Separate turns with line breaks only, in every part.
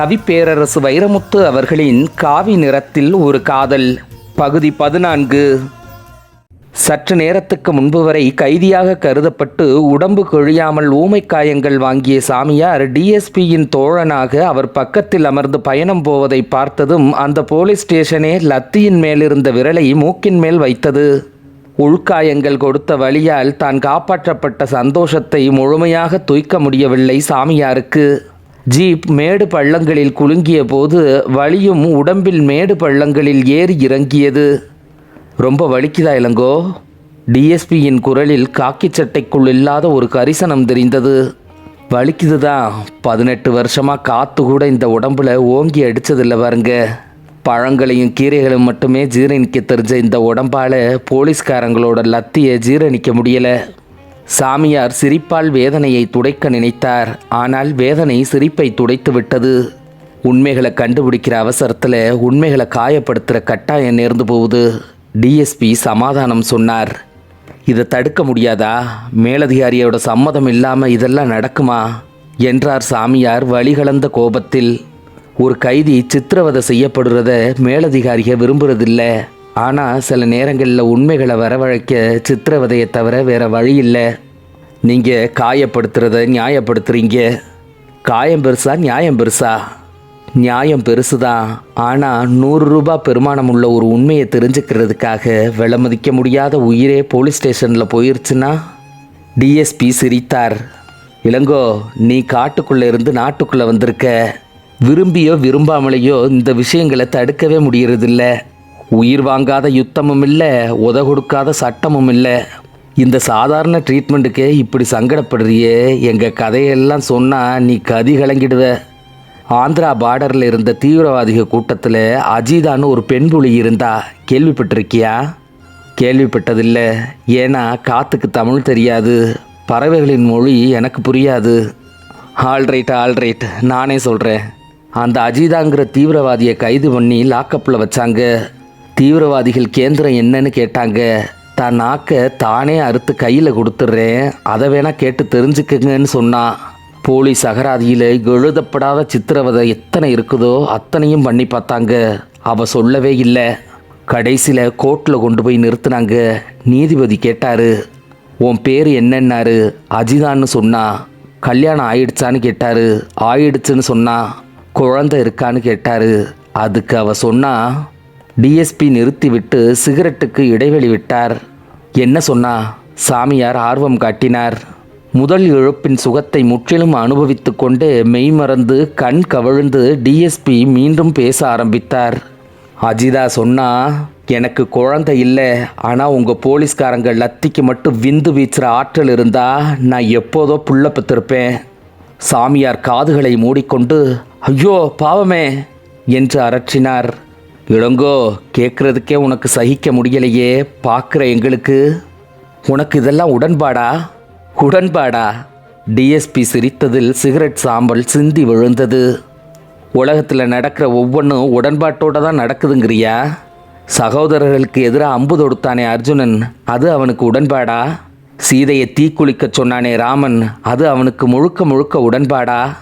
கவிப்பேரரசு வைரமுத்து அவர்களின் காவி நிறத்தில் ஒரு காதல். பகுதி பதினான்கு. சற்று நேரத்துக்கு முன்பு வரை கைதியாக கருதப்பட்டு உடம்பு கொழியாமல் ஊமைக்காயங்கள் வாங்கிய சாமியார் டிஎஸ்பியின் தோழனாக அவர் பக்கத்தில் அமர்ந்து பயணம் போவதை பார்த்ததும் அந்த போலீஸ் ஸ்டேஷனே லத்தியின் மேலிருந்த விரலை மூக்கின் மேல் வைத்தது. உள்காயங்கள் கொடுத்த வழியால் தான் காப்பாற்றப்பட்ட சந்தோஷத்தை முழுமையாக தூய்க்க முடியவில்லை சாமியாருக்கு. ஜீப் மேடு பள்ளங்களில் குலுங்கிய போது வலியும் உடம்பில் மேடு பள்ளங்களில் ஏறி இறங்கியது. ரொம்ப வலிக்குதா இளங்கோ? டிஎஸ்பியின் குரலில் காக்கி சட்டைக்குள் இல்லாத ஒரு கரிசனம் தெரிந்தது. வலிக்குதுதான் பதினெட்டு வருஷமா காத்து கூட இந்த உடம்புல ஓங்கி அடித்ததில்ல பாருங்க. பழங்களையும் கீரைகளும் மட்டுமே ஜீரணிக்க தெரிஞ்ச இந்த உடம்பால போலீஸ்காரங்களோட லத்தியை ஜீரணிக்க முடியலை. சாமியார் சிரிப்பால் வேதனையை துடைக்க நினைத்தார். ஆனால் வேதனை சிரிப்பை துடைத்து விட்டது. உண்மைகளை கண்டுபிடிக்கிற அவசரத்தில் உண்மைகளை காயப்படுத்துகிற கட்டாயம் நேர்ந்து போகுது. டிஎஸ்பி சமாதானம் சொன்னார். இதை தடுக்க முடியாதா? மேலதிகாரியோட சம்மதம் இல்லாமல் இதெல்லாம் நடக்குமா? என்றார் சாமியார் வழிகலந்த கோபத்தில். ஒரு கைதி சித்திரவதை செய்யப்படுறத மேலதிகாரிக விரும்புறதில்லை. ஆனால் சில நேரங்களில் உண்மைகளை வரவழைக்க சித்திரவதையை தவிர வேற வழி இல்லை. நீங்கள் காயப்படுத்துறத நியாயப்படுத்துறீங்க. காயம் பெருசா நியாயம் பெருசா? நியாயம் பெருசு தான் ஆனால் நூறு ரூபாய் பெருமானம் உள்ள ஒரு உண்மையை தெரிஞ்சுக்கிறதுக்காக விலை மதிக்க முடியாத உயிரே போலீஸ் ஸ்டேஷனில் போயிருச்சுன்னா? டிஎஸ்பி சிரித்தார். இளங்கோ நீ காட்டுக்குள்ளே இருந்து நாட்டுக்குள்ளே வந்திருக்க. விரும்பியோ விரும்பாமலேயோ இந்த விஷயங்களை தடுக்கவே முடியறதில்ல. உயிர் வாங்காத யுத்தமும் இல்லை உத கொடுக்காத சட்டமும் இல்லை. இந்த சாதாரண ட்ரீட்மெண்ட்டுக்கே இப்படி சங்கடப்படுறியே எங்கள் கதையெல்லாம் சொன்னால் நீ கதி கலங்கிடுவ. ஆந்திரா பார்டரில் இருந்த தீவிரவாதிக கூட்டத்தில் அஜிதான்னு ஒரு பெண் புலி இருந்தா கேள்விப்பட்டிருக்கியா? கேள்விப்பட்டதில்லை. ஏன்னா காத்துக்கு தமிழ் தெரியாது. பறவைகளின் மொழி எனக்கு புரியாது. ஆல்ரைட் ஆல்ரைட் நானே சொல்கிறேன் அந்த அஜிதாங்கிற தீவிரவாதியை கைது பண்ணி லாக்கப்பில் வச்சாங்க. தீவிரவாதிகள் கேந்திரம் என்னன்னு கேட்டாங்க. தான் நாக்க தானே அறுத்து கையில் கொடுத்துட்றேன் அதை வேணால் கேட்டு தெரிஞ்சுக்கங்கன்னு சொன்னான் போலீஸ் அகராதியில் எழுதப்படாத சித்திரவதை எத்தனை இருக்குதோ அத்தனையும் பண்ணி பார்த்தாங்க. அவ சொல்லவே இல்லை. கடைசியில் கோர்ட்டில் கொண்டு போய் நிறுத்தினாங்க. நீதிபதி கேட்டார். உன் பேர் என்னன்னாரு? அஜிதான்னு சொன்னா. கல்யாணம் ஆயிடுச்சான்னு கேட்டாரு. ஆயிடுச்சுன்னு சொன்னா. குழந்தை இருக்கான்னு கேட்டாரு. அதுக்கு அவ சொன்னா டிஎஸ்பி நிறுத்திவிட்டு சிகரெட்டுக்கு இடைவெளி விட்டார். என்ன சொன்னா? சாமியார் ஆர்வம் காட்டினார். முதல் இழப்பின் சுகத்தை முற்றிலும் அனுபவித்து கொண்டு மெய்மறந்து கண் கவிழ்ந்து டிஎஸ்பி மீண்டும் பேச ஆரம்பித்தார். அஜிதா சொன்னா எனக்கு குழந்தை இல்லை. ஆனால் உங்கள் போலீஸ்காரங்க லத்திக்கு மட்டும் விந்து வீச்சுற ஆற்றல் இருந்தா நான் எப்போதோ புள்ள பெற்றிருப்பேன். சாமியார் காதுகளை மூடிக்கொண்டு ஐயோ பாவமே என்று அரற்றினார். இளங்கோ கேட்குறதுக்கே உனக்கு சகிக்க முடியலையே பார்க்குற எங்களுக்கு. உனக்கு இதெல்லாம் உடன்பாடா? உடன்பாடா? டிஎஸ்பி சிரித்ததில் சிகரெட் சாம்பல் சிந்தி விழுந்தது. உலகத்தில் நடக்கிற ஒவ்வொன்றும் உடன்பாட்டோடு தான் நடக்குதுங்கிறியா? சகோதரர்களுக்கு எதிராக அம்பு தொடுத்தானே அர்ஜுனன் அது அவனுக்கு உடன்பாடா? சீதையை தீக்குளிக்க சொன்னானே ராமன் அது அவனுக்கு முழுக்க முழுக்க உடன்பாடா?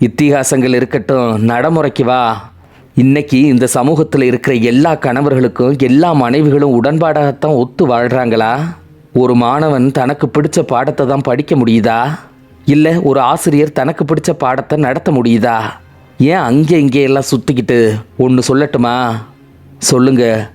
இத்திகாசங்கள் இருக்கட்டும் நடைமுறைக்கு வா. இன்னைக்கு இந்த சமூகத்தில் இருக்கிற எல்லா கணவர்களுக்கும் எல்லா மனைவிகளும் உடன்பாடாகத்தான் ஒத்து வாழ்கிறாங்களா ஒரு மாணவன் தனக்கு பிடிச்ச பாடத்தை தான் படிக்க முடியுதா? இல்லை ஒரு ஆசிரியர் தனக்கு பிடிச்ச பாடத்தை நடத்த முடியுதா? ஏன் அங்கே இங்கே எல்லாம் சுற்றிக்கிட்டு ஒன்று சொல்லட்டுமா? சொல்லுங்க.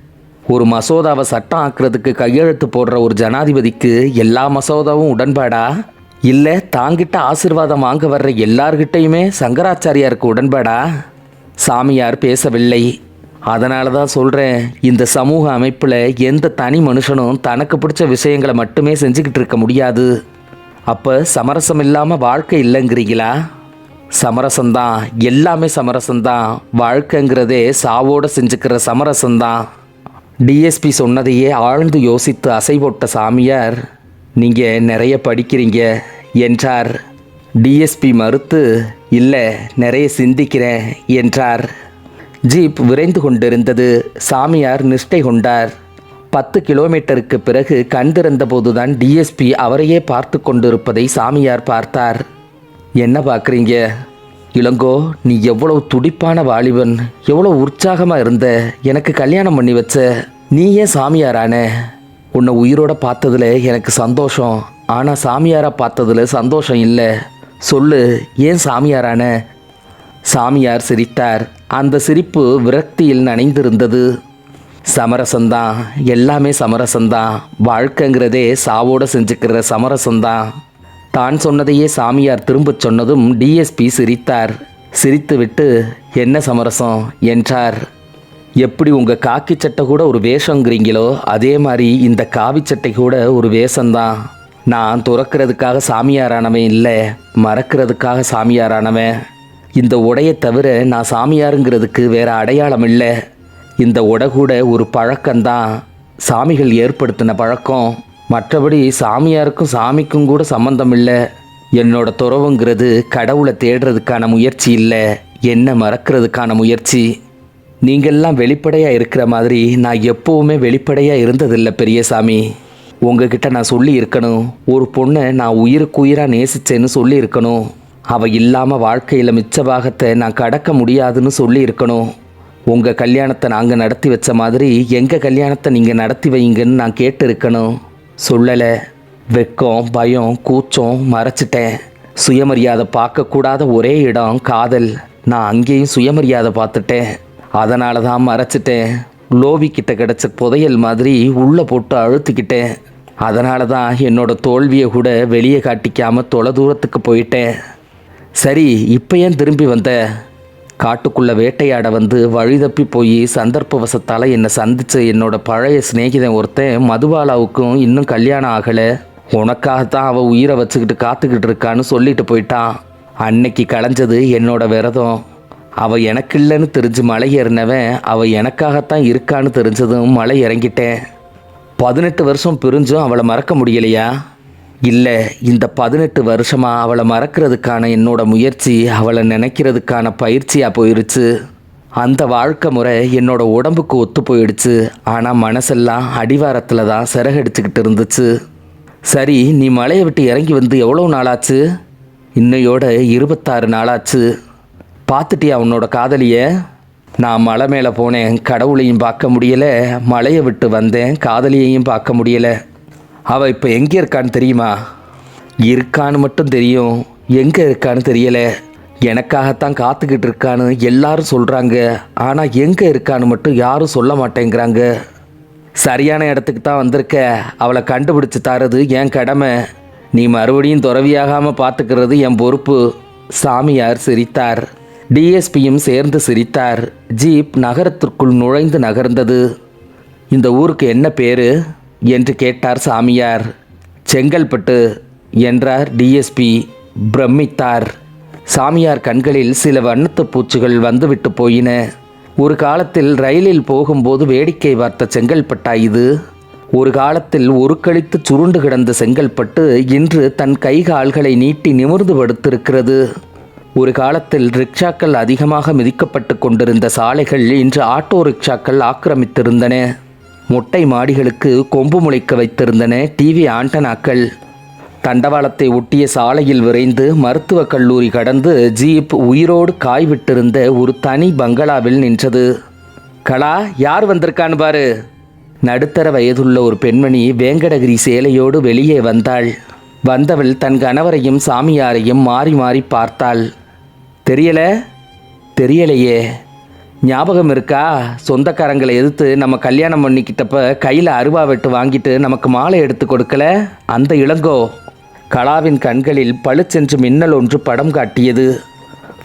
ஒரு மசோதாவை சட்டம் ஆக்குறதுக்கு கையெழுத்து போடுற ஒரு ஜனாதிபதிக்கு எல்லா மசோதாவும் உடன்பாடா? இல்லை தாங்கிட்ட ஆசிர்வாதம் வாங்க வர்ற எல்லார்கிட்டையுமே சங்கராச்சாரியாருக்கு உடன்பாடா? சாமியார் பேசவில்லை. அதனால தான் சொல்கிறேன் இந்த சமூக அமைப்பில் எந்த தனி மனுஷனும் தனக்கு பிடிச்ச விஷயங்களை மட்டுமே செஞ்சுக்கிட்டு இருக்க முடியாது. அப்போ சமரசம் இல்லாமல் வாழ்க்கை இல்லைங்கிறீங்களா? சமரசம்தான் எல்லாமே சமரசம்தான். வாழ்க்கைங்கிறதே சாவோடு செஞ்சுக்கிற சமரசம்தான். டிஎஸ்பி சொன்னதையே ஆழ்ந்து யோசித்து அசைபோட்ட சாமியார் நீங்கள் நிறைய படிக்கிறீங்க என்றார். டிஎஸ்பி மறுத்து இல்லை நிறைய சிந்திக்கிறேன் என்றார். ஜீப் விரைந்து கொண்டிருந்தது. சாமியார் நிஷ்டை கொண்டார். பத்து கிலோமீட்டருக்கு பிறகு கண் திறந்தபோதுதான் டிஎஸ்பி அவரையே பார்த்து கொண்டிருப்பதை சாமியார் பார்த்தார். என்ன பார்க்குறீங்க? இளங்கோ நீ எவ்வளவு துடிப்பான வாலிபன் எவ்வளோ உற்சாகமாக இருந்த எனக்கு கல்யாணம் பண்ணி வச்ச நீ ஏன் சாமியாரான? உன்னை உயிரோட பார்த்ததுல எனக்கு சந்தோஷம் ஆனால் சாமியாரை பார்த்ததில் சந்தோஷம் இல்லை. சொல்லு ஏன் சாமியாரான? சாமியார் சிரித்தார். அந்த சிரிப்பு விரக்தியில் நனைந்திருந்தது. சமரசம்தான் எல்லாமே சமரசம்தான். வாழ்க்கைங்கிறதே சாவோட செஞ்சுக்கிற சமரசம்தான். தான் சொன்னதையே சாமியார் திரும்பச் சொன்னதும் டிஎஸ்பி சிரித்தார். சிரித்துவிட்டு என்ன சமரசம்? என்றார். எப்படி உங்கள் காக்கி சட்டை கூட ஒரு வேஷங்கிறீங்களோ அதே மாதிரி இந்த காவி சட்டை கூட ஒரு வேஷம்தான். நான் துறக்கிறதுக்காக சாமியாரானவன் இல்லை மறக்கிறதுக்காக சாமியாரானவன். இந்த உடையை தவிர நான் சாமியாருங்கிறதுக்கு வேற அடையாளம் இல்லை. இந்த உடை கூட ஒரு பழக்கம்தான். சாமிகள் ஏற்படுத்தின பழக்கம். மற்றபடி சாமியாருக்கும் சாமிக்கும் கூட சம்பந்தம் இல்லை. என்னோட துறவுங்கிறது கடவுளை தேடுறதுக்கான முயற்சி இல்லை. என்ன மறக்கிறதுக்கான முயற்சி. நீங்கள்லாம் வெளிப்படையாக இருக்கிற மாதிரி நான் எப்போவுமே வெளிப்படையாக இருந்ததில்லை பெரியசாமி. உங்ககிட்ட நான் சொல்லி இருக்கணும் ஒரு பொண்ணை நான் உயிருக்கு உயிராக நேசிச்சேன்னு சொல்லி இருக்கணும் அவள் இல்லாமல் வாழ்க்கையில் மிச்ச பாகத்தை நான் கடக்க முடியாதுன்னு சொல்லி இருக்கணும் உங்கள் கல்யாணத்தை நாங்கள் நடத்தி வச்ச மாதிரி எங்கள் கல்யாணத்தை நீங்கள் நடத்தி வைங்கன்னு நான் கேட்டு இருக்கணும் சொல்லலை. வெக்கம் பயம் கூச்சம் மறைச்சிட்டேன். சுயமரியாதை பார்க்கக்கூடாத ஒரே இடம் காதல். நான் அங்கேயும் சுயமரியாதை பார்த்துட்டேன். அதனால தான் மறைச்சிட்டேன். லோவி கிட்ட கிடச்ச புதையல் மாதிரி உள்ளே போட்டு அழுத்துக்கிட்டேன். அதனால தான் என்னோட தோல்வியை கூட வெளியே காட்டிக்காமல் தொலை தூரத்துக்கு போயிட்டேன். சரி இப்போ ஏன் திரும்பி வந்த? காட்டுக்குள்ளே வேட்டையாட வந்து வழி தப்பி போய் சந்தர்ப்பவசத்தால் என்னை சந்தித்த என்னோட பழைய சிநேகிதன் ஒருத்தன் மதுபாலாவுக்கும் இன்னும் கல்யாணம் ஆகலை. உனக்காகத்தான் அவள் உயிரை வச்சுக்கிட்டு காத்துக்கிட்டு இருக்கான்னு சொல்லிட்டு போயிட்டான். அன்னைக்கு களைஞ்சது என்னோட விரதம். அவள் எனக்கு இல்லைன்னு தெரிஞ்சு மலை ஏறினவன் அவள் எனக்காகத்தான் இருக்கான்னு தெரிஞ்சதும் மலை இறங்கிட்டேன். பதினெட்டு வருஷம் பிரிஞ்சும் அவளை மறக்க முடியலையா? இல்லை இந்த பதினெட்டு வருஷமாக அவளை மறக்கிறதுக்கான என்னோட முயற்சி அவளை நினைக்கிறதுக்கான பயிற்சியாக போயிடுச்சு அந்த வாழ்க்கை முறை என்னோட உடம்புக்கு ஒத்து போயிடுச்சு. ஆனால் மனசெல்லாம் அடிவாரத்தில் தான் சிறகடிச்சுக்கிட்டு இருந்துச்சு. சரி நீ மலையை விட்டு இறங்கி வந்து எவ்வளோ நாளாச்சு? இன்னையோட இருபத்தாறு நாளாச்சு. பார்த்துட்டியா உன்னோட காதலிய? நான் மலை மேலே போனேன் கடவுளையும் பார்க்க முடியலை மலையை விட்டு வந்தேன் காதலியையும் பார்க்க முடியலை. அவள் இப்போ எங்கே இருக்கான்னு தெரியுமா? இருக்கான்னு மட்டும் தெரியும். எங்கே இருக்கான்னு தெரியலை. எனக்காகத்தான் காத்துக்கிட்டு இருக்கான்னு எல்லாரும் சொல்கிறாங்க ஆனால் எங்கே இருக்கான்னு மட்டும் யாரும் சொல்ல மாட்டேங்கிறாங்க. சரியான இடத்துக்கு தான் வந்திருக்க. அவளை கண்டுபிடிச்சி தரது என் கடமை. நீ மறுபடியும் துறவியாகாமல் பார்த்துக்கிறது என் பொறுப்பு. சாமியார் சிரித்தார். டிஎஸ்பியும் சேர்ந்து சிரித்தார். ஜீப் நகரத்திற்குள் நுழைந்து நகர்ந்தது. இந்த ஊருக்கு என்ன பேரு? என்று கேட்டார் சாமியார். செங்கல்பட்டு என்றார் டிஎஸ்பி பிரமித்தார். சாமியார் கண்களில் சில வண்ணத்து பூச்சிகள் வந்துவிட்டு போயின. ஒரு காலத்தில் ரயிலில் போகும்போது வேடிக்கை பார்த்த செங்கல்பட்டா இது. ஒரு காலத்தில் ஒரு கழித்து சுருண்டு கிடந்த செங்கல்பட்டு இன்று தன் கை கால்களை நீட்டி நிமிர்ந்து படுத்திருக்கிறது. ஒரு காலத்தில் ரிக்ஷாக்கள் அதிகமாக மிதிக்கப்பட்டு கொண்டிருந்த சாலைகள் இன்று ஆட்டோ ரிக்ஷாக்கள் ஆக்கிரமித்திருந்தன. மொட்டை மாடிகளுக்கு கொம்பு முளைக்க வைத்திருந்தன டிவி ஆண்டனாக்கள். தண்டவாளத்தை ஒட்டிய சாலையில் விரைந்து மருத்துவக் கல்லூரி கடந்து ஜீப் உயிரோடு காய்விட்டிருந்த ஒரு தனி பங்களாவில் நின்றது. கலா யார் வந்திருக்கான்னு பாரு. நடுத்தர வயதுள்ள ஒரு பெண்மணி வேங்கடகிரி சேலையோடு வெளியே வந்தாள். வந்தவள் தன் கணவரையும் சாமியாரையும் மாறி மாறி பார்த்தாள். தெரியல? தெரியலையே. ஞாபகம் இருக்கா? சொந்தக்காரங்களை எதிர்த்து நம்ம கல்யாணம் பண்ணிக்கிட்டப்ப கையில் அருவா வெட்டு வாங்கிட்டு நமக்கு மாலை எடுத்து கொடுக்கல? அந்த இளங்கோ கலாவின் கண்களில் பளிச்சென்று மின்னல் ஒன்று படம் காட்டியது.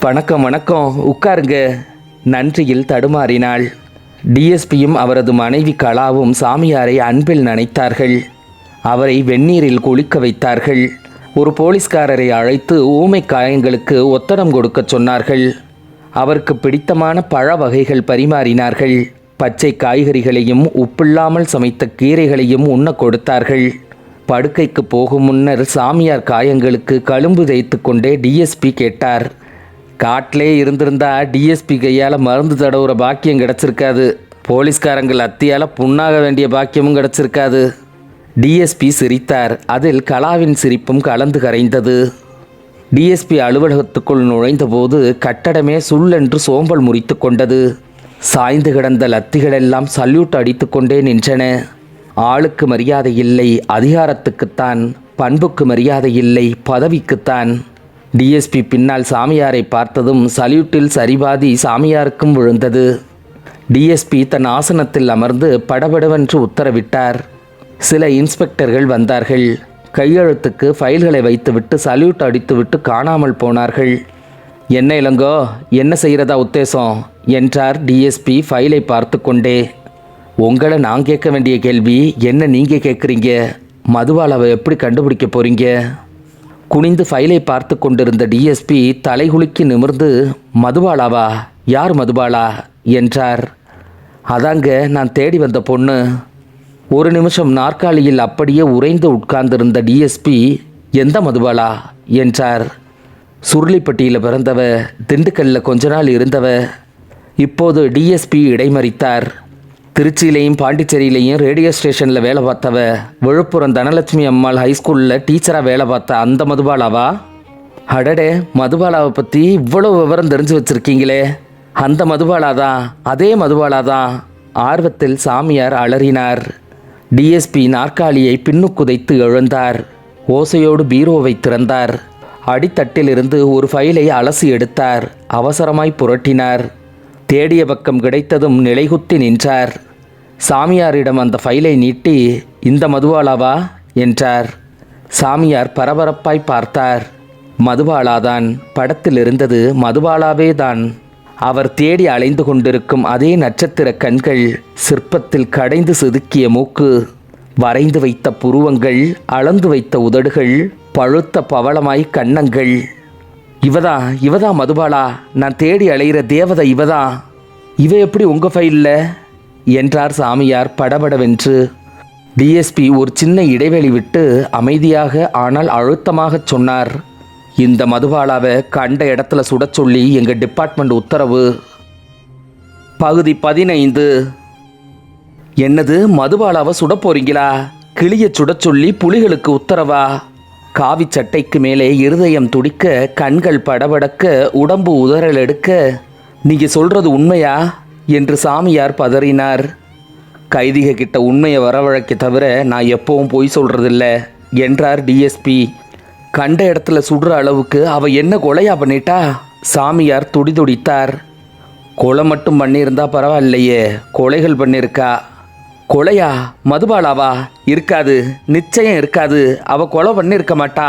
வணக்கம் வணக்கம். உட்காருங்க. நன்றியில் தடுமாறினாள். டிஎஸ்பியும் அவரது மனைவி கலாவும் சாமியாரை அன்பில் நனைத்தார்கள். அவரை வெந்நீரில் குளிக்க வைத்தார்கள். ஒரு போலீஸ்காரரை அழைத்து ஊமை காயங்களுக்கு ஒத்தடம் கொடுக்கச் சொன்னார்கள். அவருக்கு பிடித்தமான பழ வகைகள் பரிமாறினார்கள். பச்சை காய்கறிகளையும் உப்பில்லாமல் சமைத்த கீரைகளையும் உண்ண கொடுத்தார்கள். படுக்கைக்கு போகும் முன்னர் சாமியார் காயங்களுக்கு கழும்பு தேய்த்து கொண்டே டிஎஸ்பி கேட்டார். காட்டிலே இருந்திருந்தா டிஎஸ்பி கையால் மருந்து தடவுற பாக்கியம் கிடச்சிருக்காது. போலீஸ்காரங்கள் அத்தியால் புண்ணாக வேண்டிய பாக்கியமும் கிடச்சிருக்காது. டிஎஸ்பி சிரித்தார். அதில் கலாவின் சிரிப்பும் கலந்து கரைந்தது. டிஎஸ்பி அலுவலகத்துக்குள் நுழைந்தபோது கட்டடமே சுள்ளென்று சோம்பல் முறித்து கொண்டது. சாய்ந்து கிடந்த லத்திகளெல்லாம் சல்யூட் அடித்துக்கொண்டே நின்றன. ஆளுக்கு மரியாதை இல்லை அதிகாரத்துக்குத்தான் பண்புக்கு மரியாதை இல்லை பதவிக்குத்தான். டிஎஸ்பி பின்னால் சாமியாரை பார்த்ததும் சல்யூட்டில் சரிபாதி சாமியாருக்கும் விழுந்தது. டிஎஸ்பி தன் ஆசனத்தில் அமர்ந்து படபடவென்று உத்தரவிட்டார். சில இன்ஸ்பெக்டர்கள் வந்தார்கள். கையெழுத்துக்கு ஃபைல்களை வைத்துவிட்டு சல்யூட் அடித்துவிட்டு காணாமல் போனார்கள். என்ன இளங்கோ என்ன செய்கிறதா உத்தேசம்? என்றார் டிஎஸ்பி ஃபைலை பார்த்து கொண்டே உங்களை நான் கேட்க வேண்டிய கேள்வி என்ன நீங்கள் கேட்குறீங்க? மதுவாலாவை எப்படி கண்டுபிடிக்க போகிறீங்க குனிந்து ஃபைலை பார்த்து கொண்டிருந்த டிஎஸ்பி தலைகுலுக்கி நிமிர்ந்து மதுவாளாவா யார் மதுபாலா என்றார். அதாங்க நான் தேடி வந்த பொண்ணு. ஒரு நிமிஷம் நாற்காலியில் அப்படியே உறைந்து உட்கார்ந்திருந்த டிஎஸ்பி எந்த மதுபாலா? என்றார். சுருளிப்பட்டியில் பிறந்தவ திண்டுக்கல்லில் கொஞ்ச நாள் இருந்தவ இப்போது டிஎஸ்பி இடைமறித்தார். திருச்சியிலையும் பாண்டிச்சேரியிலையும் ரேடியோ ஸ்டேஷனில் வேலை பார்த்தவ விழுப்புரம் தனலட்சுமி அம்மாள் ஹைஸ்கூலில் டீச்சராக வேலை பார்த்த அந்த மதுபாலாவா? அடடே மதுபாலாவை பற்றி இவ்வளோ விவரம் தெரிஞ்சு வச்சுருக்கீங்களே. அந்த மதுபாலா தான் அதே மதுபாலா தான் ஆர்வத்தில் சாமியார் அலறினார். டிஎஸ்பி நாற்காலியை பின்னுக்குதைத்து எழுந்தார். ஓசையோடு பீரோவை திறந்தார். அடித்தட்டிலிருந்து ஒரு ஃபைலை அலசி எடுத்தார். அவசரமாய் புரட்டினார். தேடிய பக்கம் கிடைத்ததும் நிலைகுத்தி நின்றார். சாமியாரிடம் அந்த ஃபைலை நீட்டி இந்த மதுவாளாவா என்றார். சாமியார் பரபரப்பாய் பார்த்தார். மதுபாலாதான் படத்தில் இருந்தது மதுபாலாவே தான். அவர் தேடி அலைந்து கொண்டிருக்கும் அதே நட்சத்திர கண்கள் சிற்பத்தில் கடைந்து செதுக்கிய மூக்கு வரைந்து வைத்த புருவங்கள் அளந்து வைத்த உதடுகள் பழுத்த பவளமாய் கன்னங்கள். இவதா இவதா மதுபாலா நான் தேடி அலைகிற தேவதை இவதா. இவ எப்படி உங்க ஃபைல்ல என்றார் சாமியார் படபடவென்று. டிஎஸ்பி ஒரு சின்ன இடைவெளி விட்டு அமைதியாக ஆனால் அழுத்தமாகச் சொன்னார். இந்த மதுபாலாவை கண்ட இடத்துல சுட சொல்லி எங்கள் டிபார்ட்மெண்ட் உத்தரவு. பகுதி பதினைந்து. என்னது மதுபாலாவை சுடப் போறீங்களா? கிளிய சுடச் சொல்லி புலிகளுக்கு உத்தரவா? காவி சட்டைக்கு மேலே இருதயம் துடிக்க கண்கள் படபடக்க உடம்பு உதறல் எடுக்க நீங்க சொல்றது உண்மையா? என்று சாமியார் பதறினார். கைதிக கிட்ட உண்மையை வரவழைக்க தவிர நான் எப்பவும் பொய் சொல்றதில்ல என்றார் டிஎஸ்பி கண்ட இடத்துல சுடுற அளவுக்கு அவ என்ன கொலையா பண்ணிட்டா? சாமியார் துடிதுடித்தார் கொலை மட்டும் பண்ணியிருந்தா பரவாயில்லையே. கொலைகள் பண்ணியிருக்கா? கொலையா? மதுபாலாவா? இருக்காது. நிச்சயம் இருக்காது. அவ கொலை பண்ணியிருக்க மாட்டா.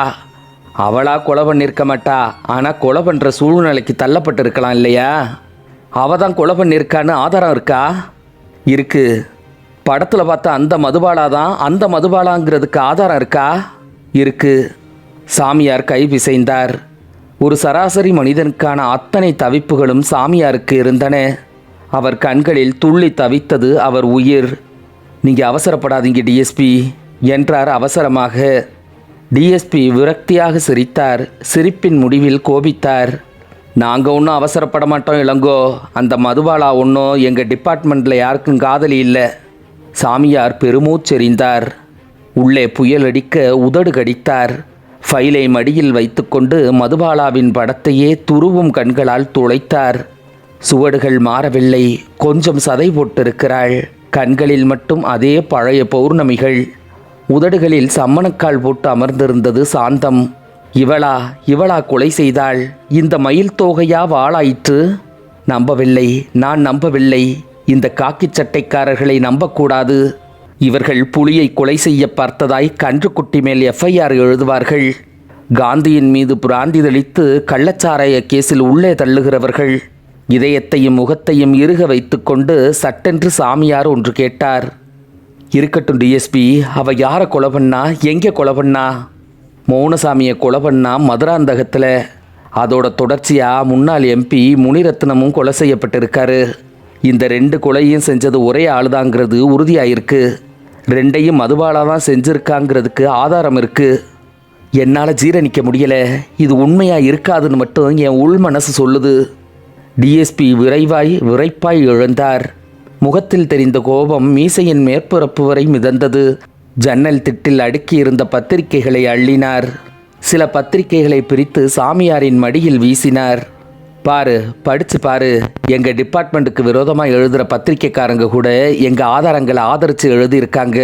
அவளா கொலை பண்ணியிருக்க மாட்டா. ஆனால் கொலை பண்ணுற சூழ்நிலைக்கு தள்ளப்பட்டு இருக்கலாம் இல்லையா? அவ தான் கொலை பண்ணியிருக்கான்னு ஆதாரம் இருக்கா? இருக்கு. படத்தில் பார்த்த அந்த மதுபாலா தான் அந்த மதுபாலாங்கிறதுக்கு ஆதாரம் இருக்கா? இருக்குது சாமியார் கை பிசைந்தார். ஒரு சராசரி மனிதனுக்கான அத்தனை தவிப்புகளும் சாமியாருக்கு இருந்தன. அவர் கண்களில் துள்ளி தவித்தது அவர் உயிர். நீங்கள் அவசரப்படாதீங்க டிஎஸ்பி என்றார் அவசரமாக. டிஎஸ்பி விரக்தியாக சிரித்தார். சிரிப்பின் முடிவில் கோபித்தார். நாங்கள் ஒன்றும் அவசரப்பட மாட்டோம் இளங்கோ. அந்த மதுபாலா ஒன்றும் எங்கள் டிபார்ட்மெண்ட்டில் யாருக்கும் காதலி இல்லை. சாமியார் பெருமூச்செறிந்தார். உள்ளே புயல் அடிக்க உதடு கடித்தார். ஃபைலை மடியில் வைத்துக்கொண்டு மதுபாலாவின் படத்தையே துருவும் கண்களால் துளைத்தார். சுவடுகள் மாறவில்லை. கொஞ்சம் சதை போட்டிருக்கிறாள். கண்களில் மட்டும் அதே பழைய பௌர்ணமிகள். உதடுகளில் சம்மணக்கால் போட்டு அமர்ந்திருந்தது சாந்தம். இவளா இவளா கொலை செய்தாள். இந்த மயில் தோகையா வாளாயிற்று? நம்பவில்லை. நான் நம்பவில்லை. இந்த காக்கிச் சட்டைக்காரர்களை நம்பக்கூடாது. இவர்கள் புலியை கொலை செய்ய பார்த்ததாய் கன்றுக்குட்டி மேல் எஃப்ஐஆர் எழுதுவார்கள். காந்தியின் மீது பிராந்தி தெளித்து கள்ளச்சாராய கேஸில் உள்ளே தள்ளுகிறவர்கள். இதயத்தையும் முகத்தையும் இறுக வைத்துக்கொண்டு சட்டென்று சாமியார் ஒன்று கேட்டார். இருக்கட்டும் டிஎஸ்பி அவ யாரை கொலை பண்ணா எங்கே கொலை பண்ணா மௌனசாமியை கொலை பண்ணா மதுராந்தகத்தில். அதோட தொடர்ச்சியாக முன்னாள் எம்பி முனிரத்னமும் கொலை செய்யப்பட்டிருக்காரு. இந்த ரெண்டு கொலையும் செஞ்சது ஒரே ஆளுதாங்கிறது உறுதியாயிருக்கு. ரெண்டையும் மதுபாலா தான் செஞ்சுருக்காங்கிறதுக்கு ஆதாரம் இருக்கு. என்னால் ஜீரணிக்க முடியலை. இது உண்மையாக இருக்காதுன்னு மட்டும் என் உள் மனசு சொல்லுது. டிஎஸ்பி விரைவாய் விரைப்பாய் எழுந்தார். முகத்தில் தெரிந்த கோபம் மீசையின் மேற்பரப்பு வரை மிதந்தது. ஜன்னல் திட்டில் அடுக்கியிருந்த பத்திரிகைகளை அள்ளினார். சில பத்திரிகைகளை பிரித்து சாமியாரின் மடியில் வீசினார். பாரு படித்து பாரு. எங்கள் டிபார்ட்மெண்ட்டுக்கு விரோதமாக எழுதுகிற பத்திரிக்கைக்காரங்க கூட எங்கள் ஆதாரங்களை ஆதரித்து எழுதியிருக்காங்க.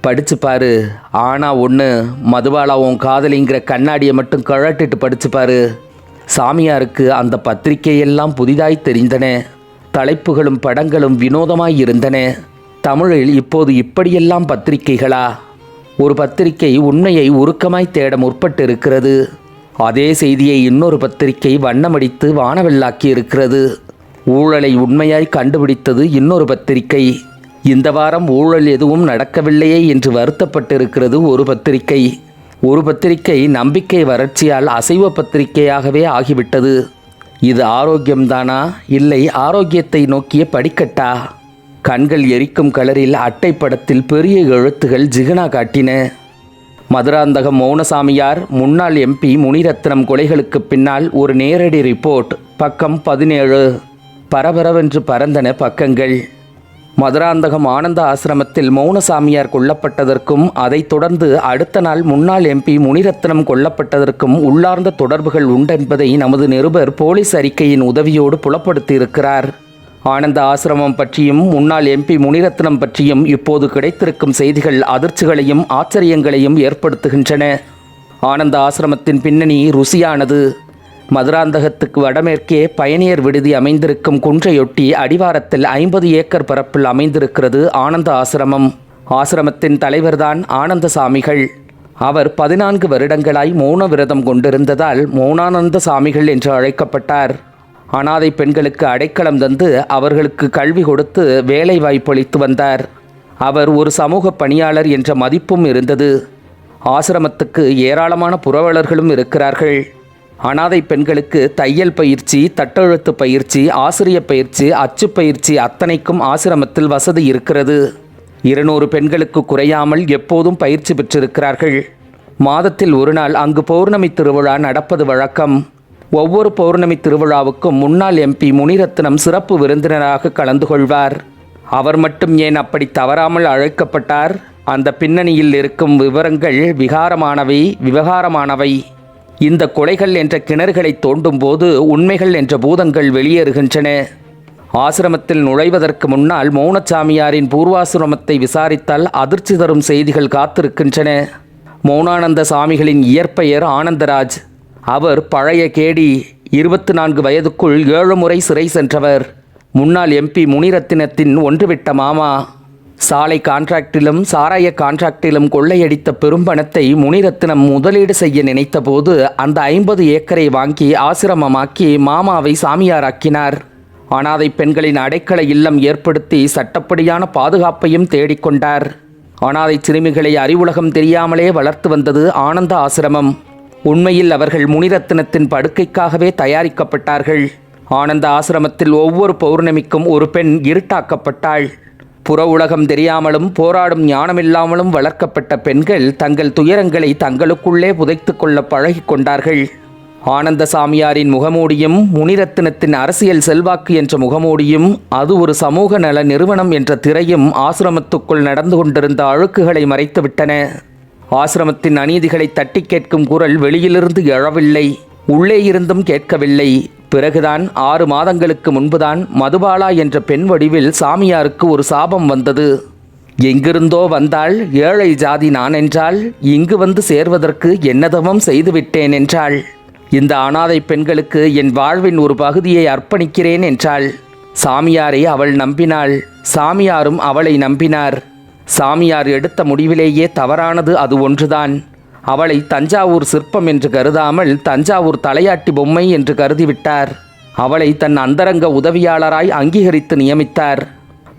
படித்து பாரு. ஆனால் ஒன்று மதுபாலா உன் காதலிங்கிற கண்ணாடியை மட்டும் கழட்டிட்டு படித்து பாரு. சாமியாருக்கு அந்த பத்திரிகையெல்லாம் புதிதாய் தெரிந்தன. தலைப்புகளும் படங்களும் வினோதமாய் இருந்தன. தமிழில் இப்போது இப்படியெல்லாம் பத்திரிகைகளா ஒரு பத்திரிகை உண்மையை உருக்கமாய் தேட முற்பட்டு இருக்கிறது அதே செய்தியை இன்னொரு பத்திரிகை வண்ணமடித்து வானவெல்லாக்கி இருக்கிறது ஊழலை உண்மையாய் கண்டுபிடித்தது இன்னொரு பத்திரிகை. இந்த வாரம் ஊழல் எதுவும் நடக்கவில்லையே என்று வருத்தப்பட்டிருக்கிறது ஒரு பத்திரிகை. ஒரு பத்திரிகை நம்பிக்கை வறட்சியால் அசைவ பத்திரிகையாகவே ஆகிவிட்டது. இது ஆரோக்கியம்தானா? இல்லை ஆரோக்கியத்தை நோக்கிய படிக்கட்டா? கண்கள் எரிக்கும் கலரில் அட்டை படத்தில் பெரிய எழுத்துகள் ஜிகனா காட்டின. மதுராந்தகம் மௌனசாமியார் முன்னாள் எம்பி முனிரத்னம் கொலைகளுக்கு பின்னால் ஒரு நேரடி ரிப்போர்ட். பக்கம் பதினேழு. பரபரவென்று பறந்தன பக்கங்கள். மதுராந்தகம் ஆனந்த ஆசிரமத்தில் மௌனசாமியார் கொல்லப்பட்டதற்கும் அதைத் தொடர்ந்து அடுத்த நாள் முன்னாள் எம்பி முனிரத்னம் கொல்லப்பட்டதற்கும் உள்ளார்ந்த தொடர்புகள் உண்டென்பதை நமது நிருபர் போலீஸ் அறிக்கையின் உதவியோடு புலப்படுத்தியிருக்கிறார். ஆனந்த ஆசிரமம் பற்றியும் முன்னாள் எம்பி முனிரத்னம் பற்றியும் இப்போது கிடைத்திருக்கும் செய்திகள் அதிர்ச்சிகளையும் ஆச்சரியங்களையும் ஏற்படுத்துகின்றன. ஆனந்த ஆசிரமத்தின் பின்னணி ருசியானது. மதுராந்தகத்துக்கு வடமேற்கே பயணியர் விடுதி அமைந்திருக்கும் குன்றையொட்டி அடிவாரத்தில் ஐம்பது ஏக்கர் பரப்பில் அமைந்திருக்கிறது ஆனந்த ஆசிரமம். ஆசிரமத்தின் தலைவர்தான் ஆனந்த சாமிகள் அவர் பதினான்கு வருடங்களாய் மௌன விரதம் கொண்டிருந்ததால் மௌனானந்த சாமிகள் என்று அழைக்கப்பட்டார். அனாதை பெண்களுக்கு அடைக்கலம் தந்து அவர்களுக்கு கல்வி கொடுத்து வேலை வாய்ப்பளித்து வந்தார். அவர் ஒரு சமூக பணியாளர் என்ற மதிப்பும் இருந்தது. ஆசிரமத்துக்கு ஏராளமான புரவலர்களும் இருக்கிறார்கள். அனாதை பெண்களுக்கு தையல் பயிற்சி தட்டெழுத்து பயிற்சி ஆசிரிய பயிற்சி அச்சு பயிற்சி அத்தனைக்கும் ஆசிரமத்தில் வசதி இருக்கிறது. இருநூறு பெண்களுக்கு குறையாமல் எப்போதும் பயிற்சி பெற்றிருக்கிறார்கள். மாதத்தில் ஒரு நாள் அங்கு பௌர்ணமி திருவிழா நடப்பது வழக்கம். ஒவ்வொரு பௌர்ணமி திருவிழாவுக்கும் முன்னாள் எம்பி முனிரத்னம் சிறப்பு விருந்தினராக கலந்து கொள்வார். அவர் மட்டும் ஏன் அப்படி தவறாமல் அழைக்கப்பட்டார்? அந்த பின்னணியில் இருக்கும் விவரங்கள் விகாரமானவை விவகாரமானவை. இந்த கொலைகள் என்ற கிணறுகளை தோண்டும் போது உண்மைகள் என்ற பூதங்கள் வெளியேறுகின்றன. ஆசிரமத்தில் நுழைவதற்கு முன்னால் மௌனச்சாமியாரின் பூர்வாசிரமத்தை விசாரித்தால் அதிர்ச்சி தரும் செய்திகள் காத்திருக்கின்றன. மௌனானந்த சாமிகளின் இயற்பெயர் ஆனந்தராஜ். அவர் பழைய கேடி இருபத்தி நான்கு வயதுக்குள் ஏழு முறை சிறை சென்றவர். முன்னாள் எம்பி முனிரத்தினத்தின் ஒன்றுவிட்ட மாமா. சாலை கான்ட்ராக்டிலும் சாராய கான்ட்ராக்டிலும் கொள்ளையடித்த பெரும்பணத்தை முனிரத்தினம் முதலீடு செய்ய நினைத்தபோது அந்த ஐம்பது ஏக்கரை வாங்கி ஆசிரமமாக்கி மாமாவை சாமியாராக்கினார். அனாதை பெண்களின் அடைக்கல இல்லம் ஏற்படுத்தி சட்டப்படியான பாதுகாப்பையும் தேடிக்கொண்டார். அனாதை சிறுமிகளை அறிவுலகம் தெரியாமலே வளர்த்து வந்தது ஆனந்த ஆசிரமம். உண்மையில் அவர்கள் முனிரத்தினத்தின் படுக்கைக்காகவே தயாரிக்கப்பட்டார்கள். ஆனந்த ஆசிரமத்தில் ஒவ்வொரு பௌர்ணமிக்கும் ஒரு பெண் இருட்டாக்கப்பட்டாள். புற உலகம் தெரியாமலும் போராடும் ஞானமில்லாமலும் வளர்க்கப்பட்ட பெண்கள் தங்கள் துயரங்களை தங்களுக்குள்ளே புதைத்து கொள்ள பழகி கொண்டார்கள். ஆனந்த சாமியாரின் முகமூடியும் முனிரத்தினத்தின் அரசியல் செல்வாக்கு என்ற முகமூடியும் அது ஒரு சமூக நல நிறுவனம் என்ற திரையும் ஆசிரமத்துக்குள் நடந்து கொண்டிருந்த அழுக்குகளை மறைத்துவிட்டன. ஆசிரமத்தின் அநீதிகளை தட்டி கேட்கும் குரல் வெளியிலிருந்து எழவில்லை உள்ளே இருந்தும் கேட்கவில்லை. பிறகுதான் ஆறு மாதங்களுக்கு முன்புதான் மதுபாலா என்ற பெண் வடிவில் சாமியாருக்கு ஒரு சாபம் வந்தது. எங்கிருந்தோ வந்தால் ஏழை ஜாதி நான் என்றால் இங்கு வந்து சேர்வதற்கு என்னதவம் செய்துவிட்டேன் என்றாள். இந்த அனாதை பெண்களுக்கு என் வாழ்வின் ஒரு பகுதியை அர்ப்பணிக்கிறேன் என்றாள். சாமியாரை அவள் நம்பினாள். சாமியாரும் அவளை நம்பினார். சாமியார் எடுத்த முடிவிலேயே தவறானது அது ஒன்றுதான். அவளை தஞ்சாவூர் சிற்பம் என்று கருதாமல் தஞ்சாவூர் தலையாட்டி பொம்மை என்று கருதிவிட்டார். அவளை தன் அந்தரங்க உதவியாளராய் அங்கீகரித்து நியமித்தார்.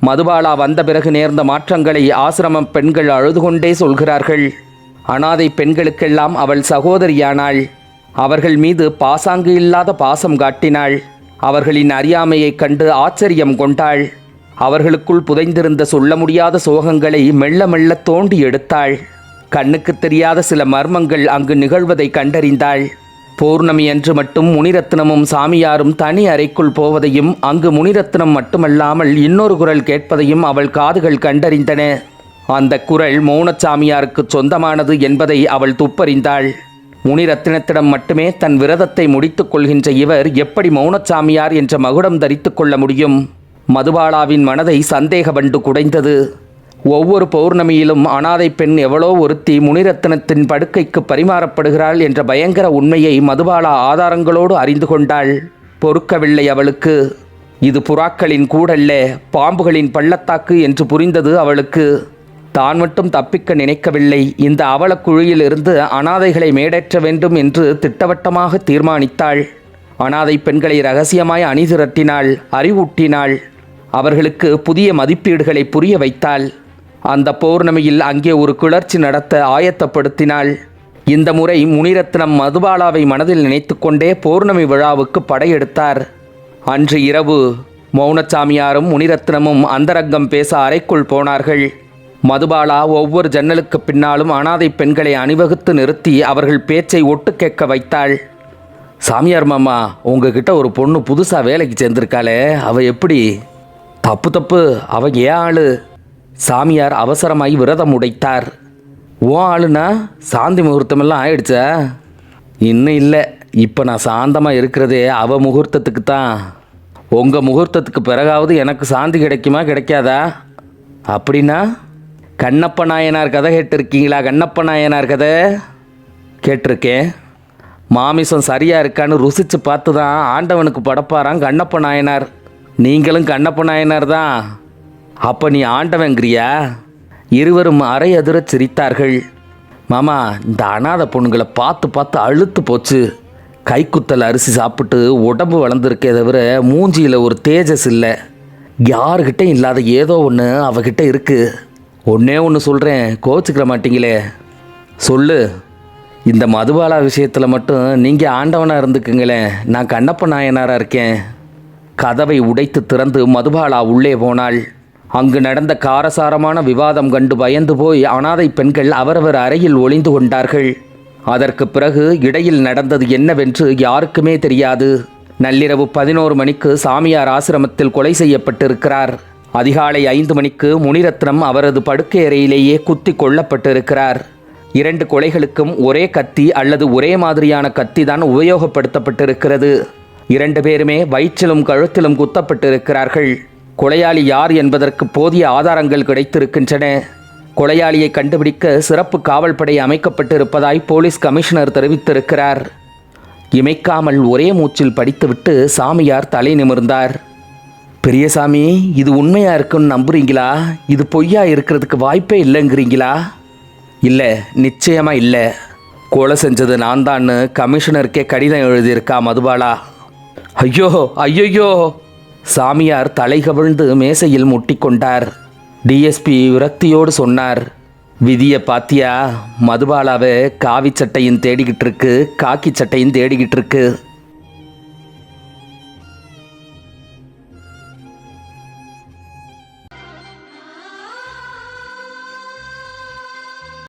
மதுபாலா வந்த பிறகு நேர்ந்த மாற்றங்களை ஆசிரமம் பெண்கள் அழுது கொண்டே சொல்கிறார்கள். அனாதை பெண்களுக்கெல்லாம் அவள் சகோதரியானாள். அவர்கள் மீது பாசாங்கு இல்லாத பாசம் காட்டினாள். அவர்களின் அறியாமையைக் கண்டு ஆச்சரியம் கொண்டாள். அவர்களுக்குள் புதைந்திருந்த சொல்ல முடியாத சோகங்களை மெல்ல மெல்ல தோண்டி எடுத்தாள். கண்ணுக்கு தெரியாத சில மர்மங்கள் அங்கு நிகழ்வதை கண்டறிந்தாள். பௌர்ணமி அன்று மட்டும் முனிரத்னமும் சாமியாரும் தனி அறைக்குள் போவதையும் அங்கு முனிரத்னம் மட்டுமல்லாமல் இன்னொரு குரல் கேட்பதையும் அவள் காதுகள் கண்டறிந்தன. அந்த குரல் மௌனச்சாமியாருக்கு சொந்தமானது என்பதை அவள் துப்பறிந்தாள். முனிரத்தினத்திடம் மட்டுமே தன் விரதத்தை முடித்துக் கொள்கின்ற இவர் எப்படி மௌனச்சாமியார் என்ற மகுடம் தரித்துக் கொள்ள முடியும்? மதுபாலாவின் மனதை சந்தேக பண்டு குடைந்தது. ஒவ்வொரு பௌர்ணமியிலும் அனாதை பெண் எவ்வளோ ஒருத்தி முனிரத்தினத்தின் படுக்கைக்கு பரிமாறப்படுகிறாள் என்ற பயங்கர உண்மையை மதுபாலா ஆதாரங்களோடு அறிந்து கொண்டாள். பொறுக்கவில்லை அவளுக்கு. இது புறாக்களின் கூடல்ல பாம்புகளின் பள்ளத்தாக்கு என்று புரிந்தது அவளுக்கு. தான் மட்டும் தப்பிக்க நினைக்கவில்லை. இந்த அவலக்குழியிலிருந்து அனாதைகளை மேடேற்ற வேண்டும் என்று திட்டவட்டமாக தீர்மானித்தாள். அனாதை பெண்களை ரகசியமாய் அணிதிரட்டினாள் அறிவூட்டினாள். அவர்களுக்கு புதிய மதிப்பீடுகளை புரிய வைத்தாள். அந்த பௌர்ணமியில் அங்கே ஒரு கிளர்ச்சி நடத்த ஆயத்தப்படுத்தினாள். இந்த முறை முனிரத்னம் மதுபாலாவை மனதில் நினைத்துக்கொண்டே பௌர்ணமி விழாவுக்கு படையெடுத்தார். அன்று இரவு மௌனச்சாமியாரும் முனிரத்னமும் அந்தரங்கம் பேச அறைக்குள் போனார்கள். மதுபாலா ஒவ்வொரு ஜன்னலுக்கு பின்னாலும் அனாதை பெண்களை அணிவகுத்து நிறுத்தி அவர்கள் பேச்சை ஒட்டு கேட்க வைத்தாள். சாமியார் மாமா உங்ககிட்ட ஒரு பொண்ணு புதுசாக வேலைக்கு சேர்ந்திருக்காளே அவள் எப்படி? தப்பு தப்பு அவன் ஏன் ஆளு? சாமியார் அவசரமாய் விரதம் உடைத்தார். ஓ ஆளுனா சாந்தி முகூர்த்தமெல்லாம் ஆயிடுச்சா? இன்னும் இல்லை. இப்போ நான் சாந்தமாக இருக்கிறதே அவ முகூர்த்தத்துக்கு தான் உங்கள் முகூர்த்தத்துக்கு பிறகாவது எனக்கு சாந்தி கிடைக்குமா கிடைக்காதா? அப்படின்னா கண்ணப்ப நாயனார் கதை கேட்டிருக்கீங்களா கண்ணப்ப நாயனார் கதை? கேட்டிருக்கேன். மாமிசம் சரியாக இருக்கான்னு ருசித்து பார்த்து தான் ஆண்டவனுக்கு படப்பாராம் கண்ணப்ப நாயனார். நீங்களும் கண்ணப்ப நாயனார் தான் அப்போ நீ ஆண்டவங்கிறியா? இருவரும் அரை அதிர சிரித்தார்கள். மாமா இந்த அனாதை பொண்ணுங்களை பார்த்து பார்த்து அழுத்து போச்சு. கைக்குத்தல் அரிசி சாப்பிட்டு உடம்பு வளர்ந்துருக்கே தவிர மூஞ்சியில் ஒரு தேஜஸ் இல்லை. யாருக்கிட்டையும் இல்லாத ஏதோ ஒன்று அவகிட்ட இருக்குது ஒன்றே ஒன்று சொல்கிறேன் கோச்சிக்கிற மாட்டீங்களே. சொல்லு. இந்த மதுபாலா விஷயத்தில் மட்டும் நீங்கள் ஆண்டவனாக இருந்துக்குங்களேன். நான் கண்ணப்ப நாயனாராக இருக்கேன். கதவை உடைத்து திறந்து மதுபாலா உள்ளே போனாள். அங்கு நடந்த காரசாரமான விவாதம் கண்டு பயந்து போய் அனாதை பெண்கள் அவரவர் அறையில் ஒளிந்து கொண்டார்கள். அதற்கு பிறகு இடையில் நடந்தது என்னவென்று யாருக்குமே தெரியாது. நள்ளிரவு பதினோரு மணிக்கு சாமியார் ஆசிரமத்தில் கொலை செய்யப்பட்டிருக்கிறார். அதிகாலை ஐந்து மணிக்கு முனிரத்னம் அவரது படுக்கை அறையிலேயே குத்தி கொல்லப்பட்டிருக்கிறார். இரண்டு கொலைகளுக்கும் ஒரே கத்தி அல்லது ஒரே மாதிரியான கத்தி தான் உபயோகப்படுத்தப்பட்டிருக்கிறது. இரண்டு பேருமே வயிற்றிலும் கழுத்திலும் குத்தப்பட்டிருக்கிறார்கள். கொலையாளி யார் என்பதற்கு போதிய ஆதாரங்கள் கிடைத்திருக்கின்றன. கொலையாளியை கண்டுபிடிக்க சிறப்பு காவல் படை அமைக்கப்பட்டிருப்பதாய் போலீஸ் கமிஷனர் தெரிவித்திருக்கிறார். இமைக்காமல் ஒரே மூச்சில் படித்துவிட்டு சாமியார் தலை நிமிர்ந்தார். பெரியசாமி இது உண்மையா இருக்குன்னு நம்புறீங்களா? இது பொய்யா இருக்கிறதுக்கு வாய்ப்பே இல்லைங்கிறீங்களா? இல்லை நிச்சயமா இல்லை. கொலை செஞ்சது நான் தான்னு கமிஷனருக்கே கடிதம் எழுதியிருக்கா மதுபாலா. ஐயோ ஐயையோ. சாமியார் தலை கவிழ்ந்து மேசையில் முட்டிக்கொண்டார். டிஎஸ்பி விரக்தியோடு சொன்னார் விதியை பாத்தியா? மதுபாலாவை காவி சட்டையும் தேடிக்கிட்டு இருக்கு காக்கி சட்டையும் தேடிக்கிட்டு இருக்கு